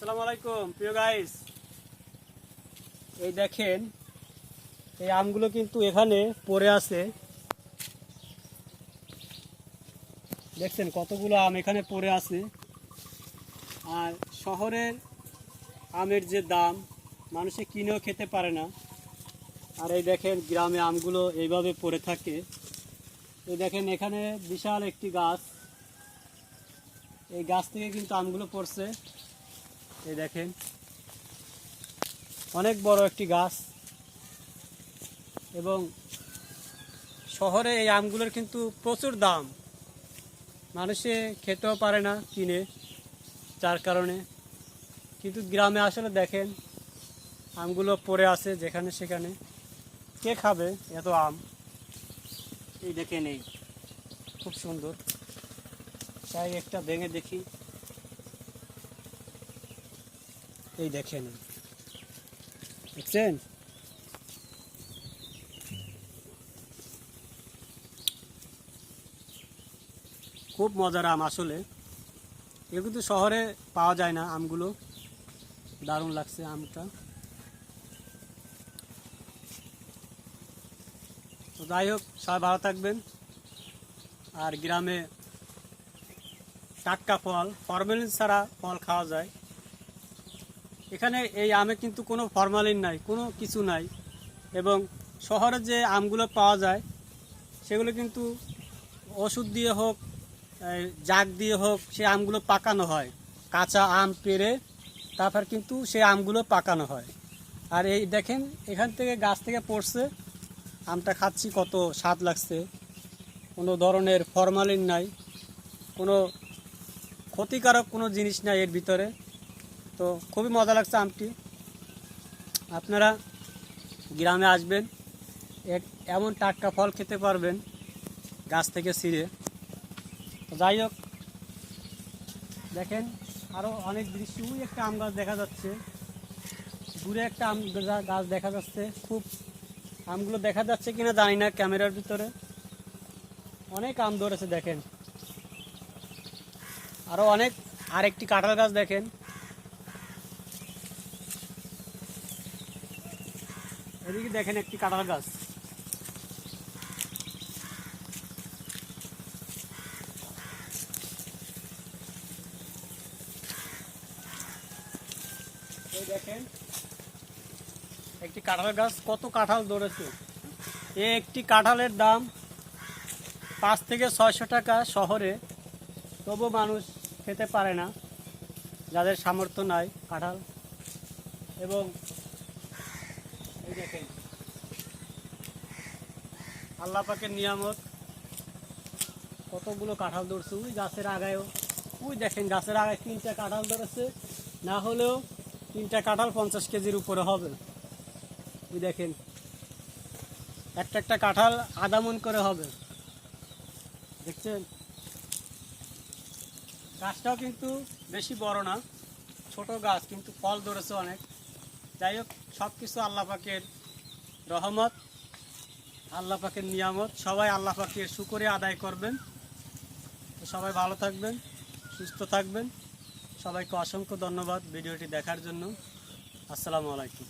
আসসালামু আলাইকুম, প্রিয় গাইস এই দেখেন, এই আমগুলো কিন্তু এখানে পড়ে আছে। দেখছেন কতগুলো আম এখানে পড়ে আছে। আর শহরের আমের যে দাম, মানুষে কিনেও খেতে পারে না। আর এই দেখেন, গ্রামে আমগুলো এইভাবে পড়ে থাকে। এই দেখেন, এখানে বিশাল একটি গাছ। এই গাছ থেকে কিন্তু আমগুলো পড়ছে। এই দেখেন। অনেক বড় একটি গাছ। এবং শহরে এই আমগুলোর কিন্তু প্রচুর দাম। মানুষে খেতেও পারে না কিনে, যার কারণে। কিন্তু গ্রামে আসলে দেখেন, আমগুলো পড়ে আছে যেখানে সেখানে। কে খাবে এত আম? এই দেখেন এই। খুব সুন্দর। চাই একটা ভেঙে দেখি। এই দেখেন। দেখছেন? খুব মজার আম আসলে। এগুলো কিন্তু শহরে পাওয়া যায় না আমগুলো। দারুণ লাগছে আমটা। তো যাই হোক, সবাই ভালো থাকবেন। আর গ্রামে টাটকা ফল, ফরমালিন ছাড়া ফল খাওয়া যায়। এখানে এই আমে কিন্তু কোনো ফরমালিন নাই, কোনো কিছু নাই। এবং শহরে যে আমগুলো পাওয়া যায়, সেগুলো কিন্তু ওষুধ দিয়ে হোক জাগ দিয়ে হোক, সে আমগুলো পাকানো হয়। কাঁচা আম পেরে তারপর কিন্তু সে আমগুলো পাকানো হয়। আর এই দেখেন, এখান থেকে গাছ থেকে পড়ছে, আমটা খাচ্ছি কত স্বাদ লাগছে। কোনো ধরনের ফরমালিন নাই, কোনো ক্ষতিকারক কোনো জিনিস নাই এর ভিতরে। তো খুবই মজা লাগছে আমটি। আপনারা গ্রামে আসবেন, এক এমন টাটকা ফল খেতে পারবেন গাছ থেকে ছিঁড়ে। যাই হোক, দেখেন আরও অনেক দৃশ্য ওই একটা আম গাছ দেখা যাচ্ছে। দূরে একটা আম গাছ দেখা যাচ্ছে, খুব আমগুলো দেখা যাচ্ছে কিনা জানি না ক্যামেরার ভিতরে। অনেক আম ধরেছে দেখেন। আরও অনেক, আরেকটি কাঁঠাল গাছ দেখেন। এদিকে দেখেন একটি কাঁঠাল গাছ। দেখেন, একটি কাঁঠাল গাছ কত কাঁঠাল ধরেছে। এই একটি কাঁঠালের দাম পাঁচ থেকে ছয়শো টাকা শহরে। তবু মানুষ খেতে পারে না, যাদের সামর্থ্য নাই কাঁঠাল। এবং দেখেন। আল্লাহ পাকের নিয়ামত। কতগুলো কাঁঠাল ধরছে, ওই গাছের আগায়ও। ওই দেখেন, গাছের আগায় তিনটা কাঁঠাল ধরেছে। না হলেও তিনটা কাঁঠাল পঞ্চাশ কেজির উপরে হবে। ওই দেখেন, একটা একটা কাঁঠাল আধা মন করে হবে। দেখছেন? গাছটাও কিন্তু বেশি বড় না, ছোট গাছ, কিন্তু ফল ধরেছে অনেক। যাই হোক সব কিছু আল্লাপাকের রহমত আল্লাপাকের নিয়ামত। সবাই আল্লাহ পাকের শুকরে আদায় করবেন। সবাই ভালো থাকবেন, সুস্থ থাকবেন। সবাইকে অসংখ্য ধন্যবাদ ভিডিওটি দেখার জন্য। আসসালামু আলাইকুম।